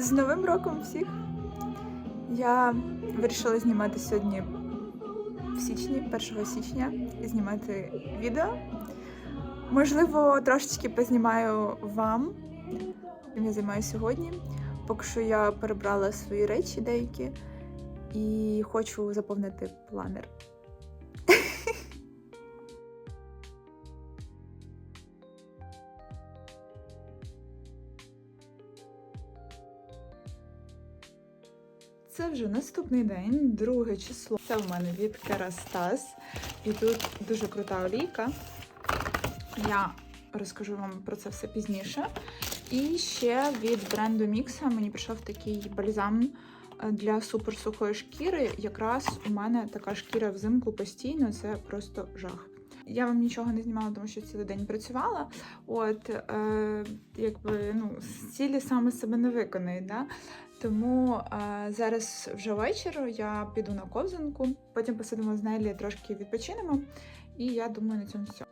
З Новим роком всіх! Я вирішила знімати сьогодні в січні, 1 січня, знімати відео. Можливо, трошечки познімаю вам, я займаюся сьогодні. Поки що я перебрала свої речі деякі і хочу заповнити планер. Це вже наступний день, друге число. Це в мене від Керастас. І тут дуже крута олійка. Я розкажу вам про це все пізніше. І ще від бренду Мікса мені прийшов такий бальзам е, для суперсухої шкіри. Якраз у мене така шкіра взимку постійно, це просто жах. Я вам нічого не знімала, тому що цілий день працювала. От, е, якби ну, цілі саме себе не виконають. Да? Тому е, зараз вже вечір я піду на ковзанку, потім посидимо з Нелі, трошки відпочинемо, і я думаю, на цьому все.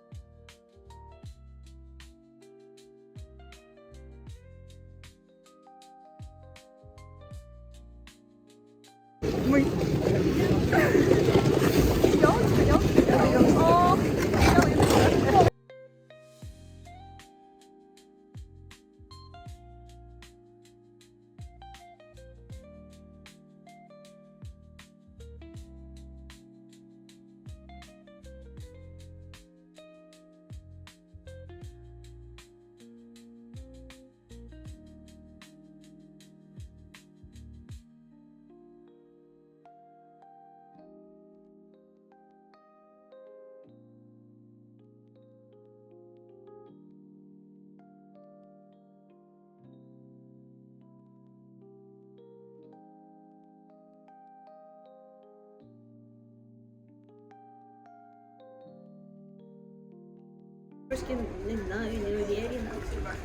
Трошки не знаю, не уверена.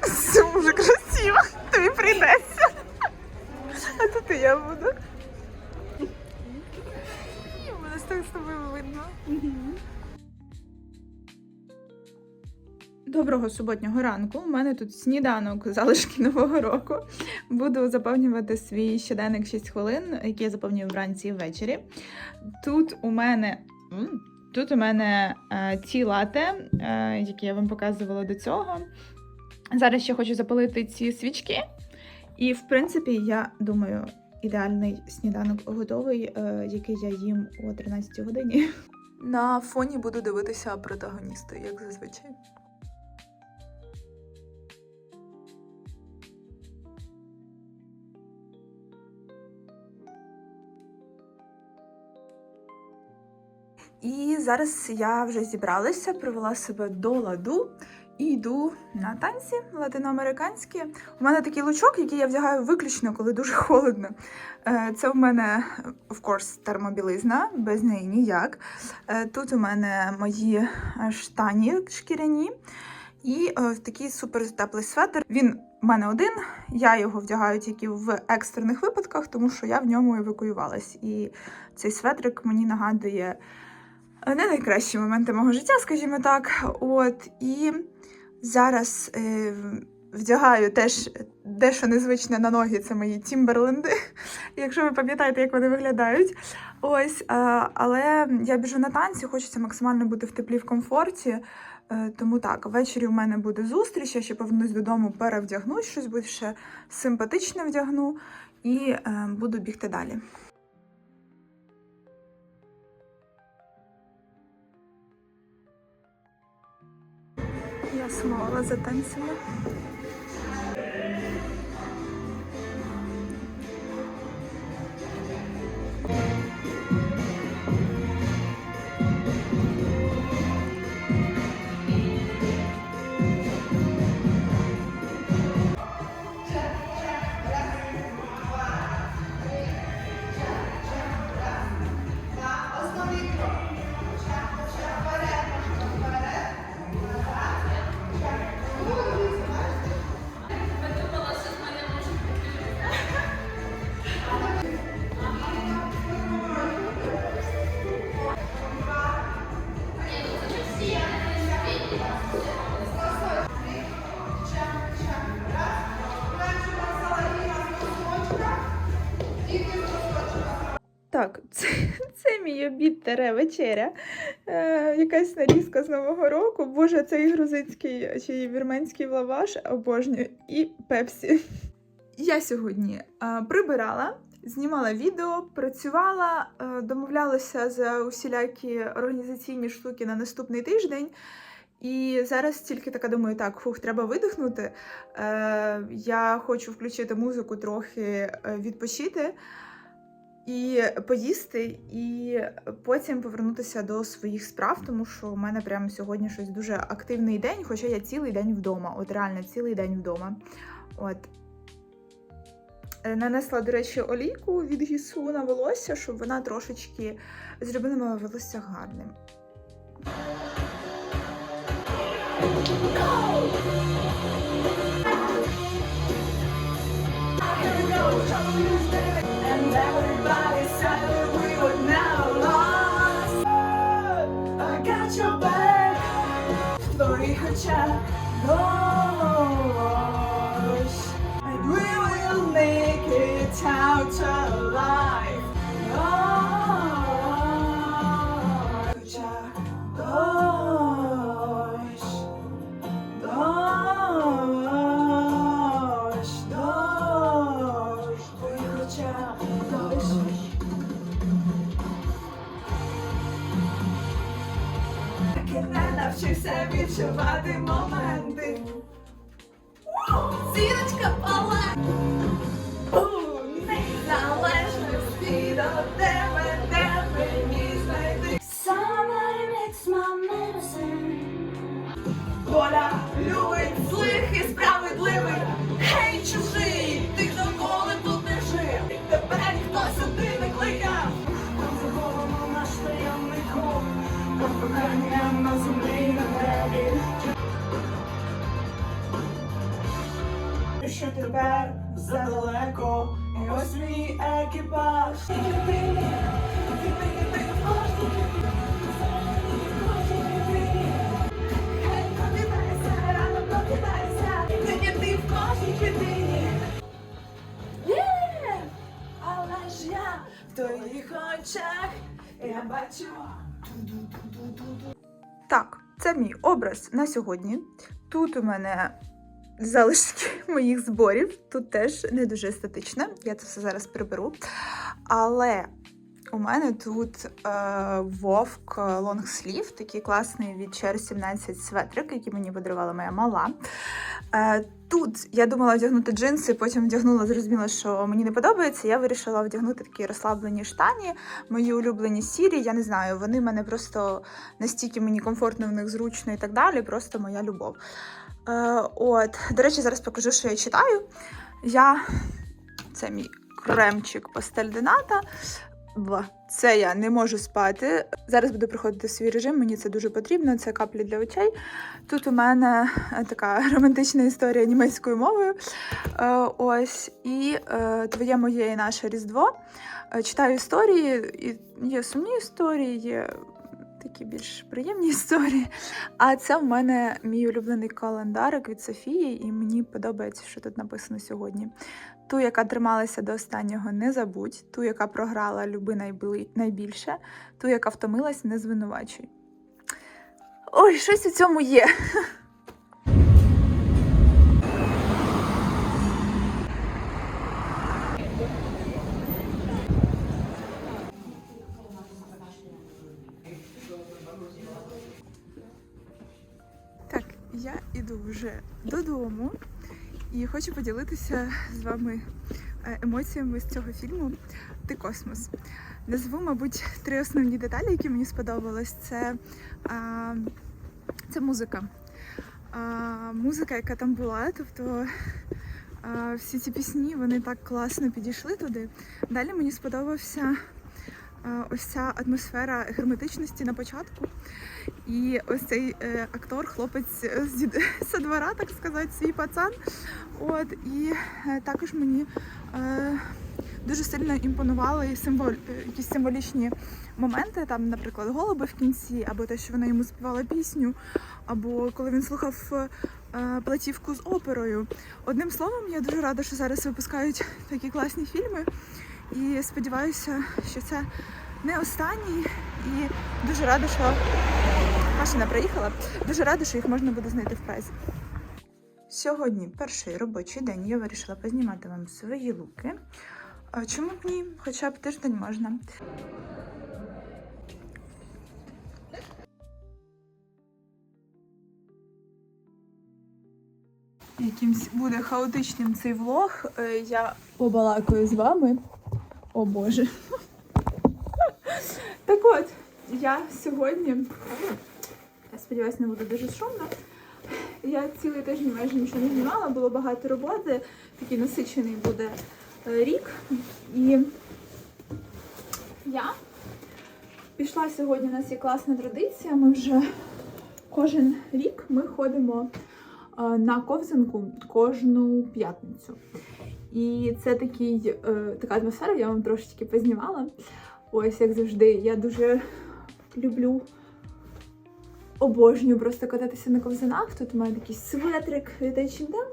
Це дуже красиво. Тобі прийдеться. А тут і я буду. Мене так з тобою видно. Доброго суботнього ранку. У мене тут сніданок залишки нового року. Буду заповнювати свій щоденник 6 хвилин, який я заповнюю вранці і ввечері. Тут у мене. Тут у мене е, ті лате, е, які я вам показувала до цього. Зараз ще хочу запалити ці свічки. І, в принципі, я думаю, ідеальний сніданок готовий, е, який я їм о 13 годині. На фоні буду дивитися протагоністи, як зазвичай. І зараз я вже зібралася, привела себе до ладу і йду на танці латиноамериканські. У мене такий лучок, який я вдягаю виключно, коли дуже холодно. Е, Це в мене, of course, термобілизна, без неї ніяк. Е, Тут у мене мої е, штані шкіряні. І такий супер теплий светр. Він у мене один. Я його вдягаю тільки в екстрених випадках, тому що я в ньому евакуювалась. І цей светрик мені нагадує не найкращі моменти мого життя, скажімо так. От і зараз е, вдягаю теж дещо незвичне на ноги. Це мої Тімберленди. Якщо ви пам'ятаєте, як вони виглядають. Ось, але я біжу на танці, хочеться максимально бути в теплі в комфорті. Е, Тому так, ввечері у мене буде зустріч, я ще повернусь додому, перевдягнусь, щось більше симпатичне вдягну і е, буду бігти далі. Я сумувала за танцями. Тере вечеря. Е, якась нарізка з Нового року. Боже, цей грузинський чи вірменський лаваш обожнюю. І пепсі. Я сьогодні е, прибирала, знімала відео, працювала, е, домовлялася за усілякі організаційні штуки на наступний тиждень. І зараз тільки така думаю, так, фух, треба видихнути. Е, я хочу включити музику, трохи відпочити і поїсти, і потім повернутися до своїх справ, тому що у мене прямо сьогодні щось дуже активний день, хоча я цілий день вдома. От реально цілий день вдома. От. Е, Нанесла, до речі, олійку від гісу на волосся, щоб вона трошечки зробила моє волосся гарним. And 너 Зірочка пала. Що тепер задалеко, і ось мій екіпаж. Але ж я в твоїх очах, я бачу. Так, це мій образ на сьогодні. Тут у мене залишки моїх зборів. Тут теж не дуже естетично. Я це все зараз приберу. Але у мене тут е, вовк лонгслів, такий класний від Чер 17 светрик, який мені подарувала моя мала. Е, тут я думала вдягнути джинси, потім вдягнула, зрозуміла, що мені не подобається. Я вирішила вдягнути такі розслаблені штані, мої улюблені сірі. Я не знаю, вони мене просто настільки мені комфортно в них зручно і так далі. Просто моя любов. Е, от, до речі, зараз покажу, що я читаю. Я це мій кремчик пастель Дената. Це я не можу спати. Зараз буду приходити свій режим, мені це дуже потрібно. Це каплі для очей. Тут у мене е, така романтична історія німецькою мовою. Е, ось, і твоє моє і наше Різдво. Читаю історії, і є сумні історії, є такі більш приємні історії. А це в мене мій улюблений календарик від Софії, і мені подобається, що тут написано сьогодні. Ту, яка трималася до останнього, не забудь, ту, яка програла, люби найбільше, ту, яка втомилась, не звинувачуй. Ой, щось у цьому є. вже додому і хочу поділитися з вами е, емоціями з цього фільму Ти космос. Назву, мабуть, три основні деталі, які мені сподобались. Це, а, це музика. А, музика, яка там була, тобто всі ці пісні вони так класно підійшли туди. Далі мені сподобався ось ця атмосфера герметичності на початку. І ось цей е, актор, хлопець з двора, так сказати, свій пацан. От, і е, також мені е, дуже сильно імпонували символ, е, якісь символічні моменти, там, наприклад, голуби в кінці, або те, що вона йому співала пісню, або коли він слухав е, платівку з оперою. Одним словом, я дуже рада, що зараз випускають такі класні фільми. І сподіваюся, що це не останній. І дуже рада, що машина приїхала. Дуже рада, що їх можна буде знайти в прайзі. Сьогодні перший робочий день. Я вирішила познімати вам свої луки. Чому б ні? Хоча б тиждень можна. Якимсь буде хаотичним цей влог. Е, Я побалакаю з вами. О Боже. Так от, я сьогодні. Я сподіваюся, не буде дуже шумно. Я цілий тиждень майже нічого не знімала, було багато роботи, такий насичений буде е, рік. І я пішла сьогодні. У нас є класна традиція. Ми вже кожен рік ми ходимо на ковзанку кожну п'ятницю. І це такий, е, така атмосфера, я вам трошечки познімала. Ось як завжди, я дуже люблю обожнюю просто кататися на ковзанах. Тут у мене такий светрик від H&M.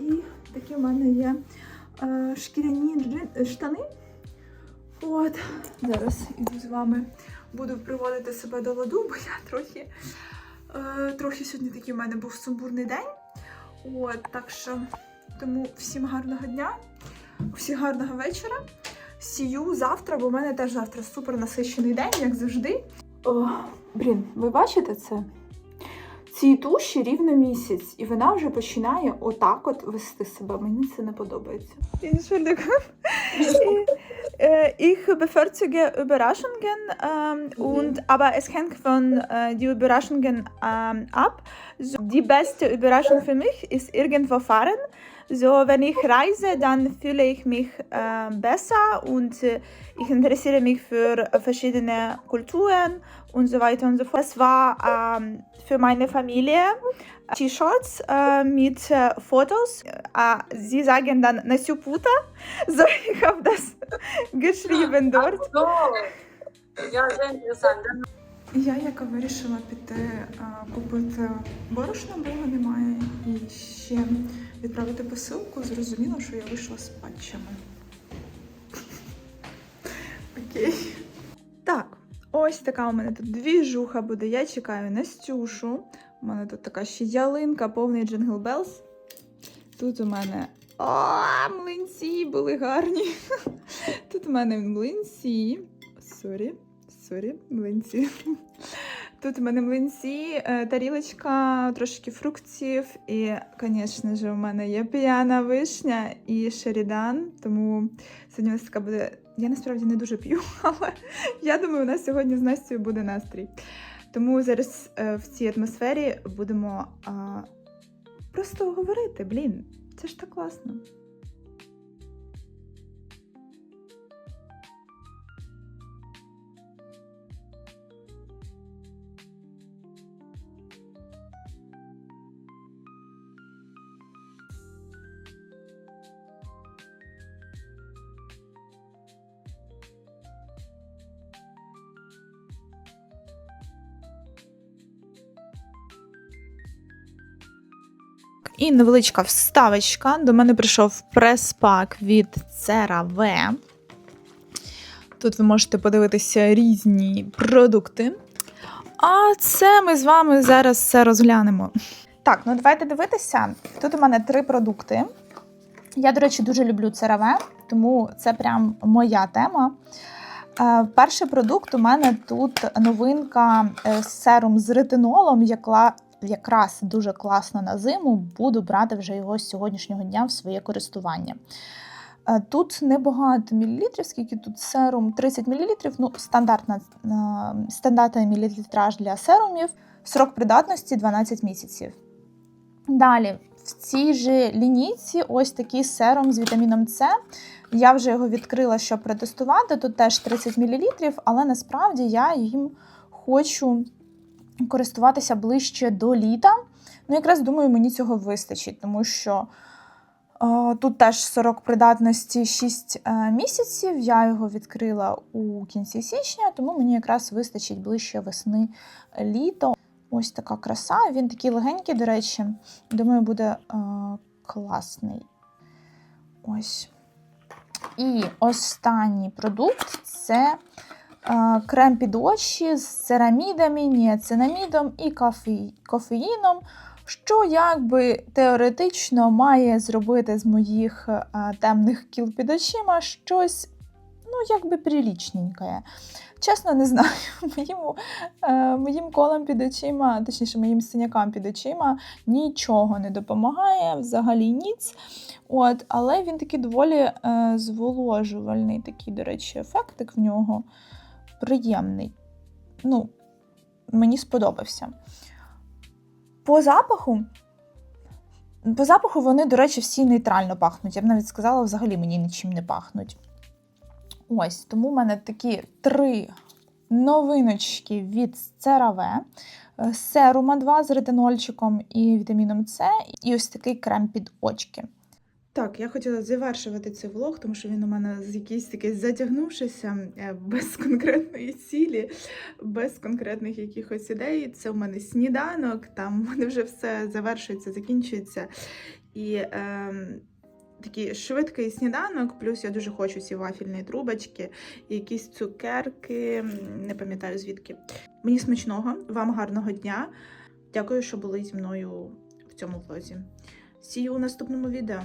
І такі у мене є е, шкіряні штани. От, зараз іду з вами. Буду приводити себе до ладу, бо я трохи, е, трохи сьогодні такий у мене був сумбурний день. От, так що тому всім гарного дня, всім гарного вечора. Сію завтра, бо в мене теж завтра супер насичений день, як завжди. О, блін, ви бачите це? Цій туші рівно місяць, і вона вже починає отак от вести себе. Мені це не подобається. Äh, Ich bevorzuge Überraschungen, ähm, und, aber es hängt von äh, die Überraschungen ähm, ab. Die beste Überraschung für mich ist irgendwo fahren. So, wenn ich reise, dann fühle ich mich äh, besser und äh, ich interessiere mich für verschiedene Kulturen und so weiter und so fort. Das war ähm, für meine Familie T-Shirts äh, mit äh, Fotos. Äh, sie sagen dann Nasuputa. So, ich habe das geschrieben dort. So, ja, sehr interessant. Dann Я яка вирішила піти а, купити борошна, бо його немає, і ще відправити посилку. Зрозуміло, що я вийшла з патчами. Окей. Так, ось така у мене тут двіжуха буде. Я чекаю Настюшу. У мене тут така ще ялинка, повний джингл белс. Тут у мене. О, млинці були гарні. Тут у мене млинці. Сорі, сорі, млинці. Тут у мене млинці, е, тарілочка, трошки фруктів. І, звісно ж, у мене є п'яна вишня і шерідан. Тому сьогодні у нас така буде. Я насправді не дуже п'ю, але я думаю, у нас сьогодні з Настю буде настрій. Тому зараз е, в цій атмосфері будемо а, просто говорити. Блін, це ж так класно. І невеличка вставочка. До мене прийшов прес-пак від CeraVe. Тут ви можете подивитися різні продукти. А це ми з вами зараз все розглянемо. Так, ну давайте дивитися. Тут у мене три продукти. Я, до речі, дуже люблю CeraVe, тому це прям моя тема. Е, Перший продукт у мене тут новинка е, серум з ретинолом, яка якраз дуже класно на зиму. Буду брати вже його з сьогоднішнього дня в своє користування. Е, Тут небагато мілілітрів, скільки тут серум 30 мл, ну, стандартна, е, стандартний мілілітраж для серумів, срок придатності 12 місяців. Далі, в цій же лінійці ось такий серум з вітаміном С. Я вже його відкрила, щоб протестувати. Тут теж 30 мл, але насправді я їм хочу користуватися ближче до літа. Ну, якраз думаю, мені цього вистачить, тому що е, тут теж срок придатності 6 е, місяців. Я його відкрила у кінці січня, тому мені якраз вистачить ближче весни літо. Ось така краса. Він такий легенький, до речі. Думаю, буде е, класний. Ось. І останній продукт це крем під очі з церамідами, ніацинамідом і кофеїном, що якби теоретично має зробити з моїх темних кіл під очима щось, ну, якби прилічненьке. Чесно, не знаю, моїм, е, моїм колам під очима, точніше, моїм синякам під очима нічого не допомагає, взагалі ніц. От, але він такий доволі е, зволожувальний, такий, до речі, ефектик в нього приємний. Ну, мені сподобався. По запаху. По запаху вони, до речі, всі нейтрально пахнуть. Я б навіть сказала, взагалі мені нічим не пахнуть. Ось, тому в мене такі три новиночки від CeraVe. Е, Серума 2 з ретинольчиком і вітаміном С, і ось такий крем під очки. Так, я хотіла завершувати цей влог, тому що він у мене з якийсь такий затягнувшися, е, без конкретної цілі, без конкретних якихось ідей. Це у мене сніданок, там мене вже все завершується, закінчується. І е, такий швидкий сніданок, плюс я дуже хочу ці вафільні трубочки, якісь цукерки, не пам'ятаю звідки. Мені смачного, вам гарного дня. Дякую, що були зі мною в цьому влозі. You у наступному відео.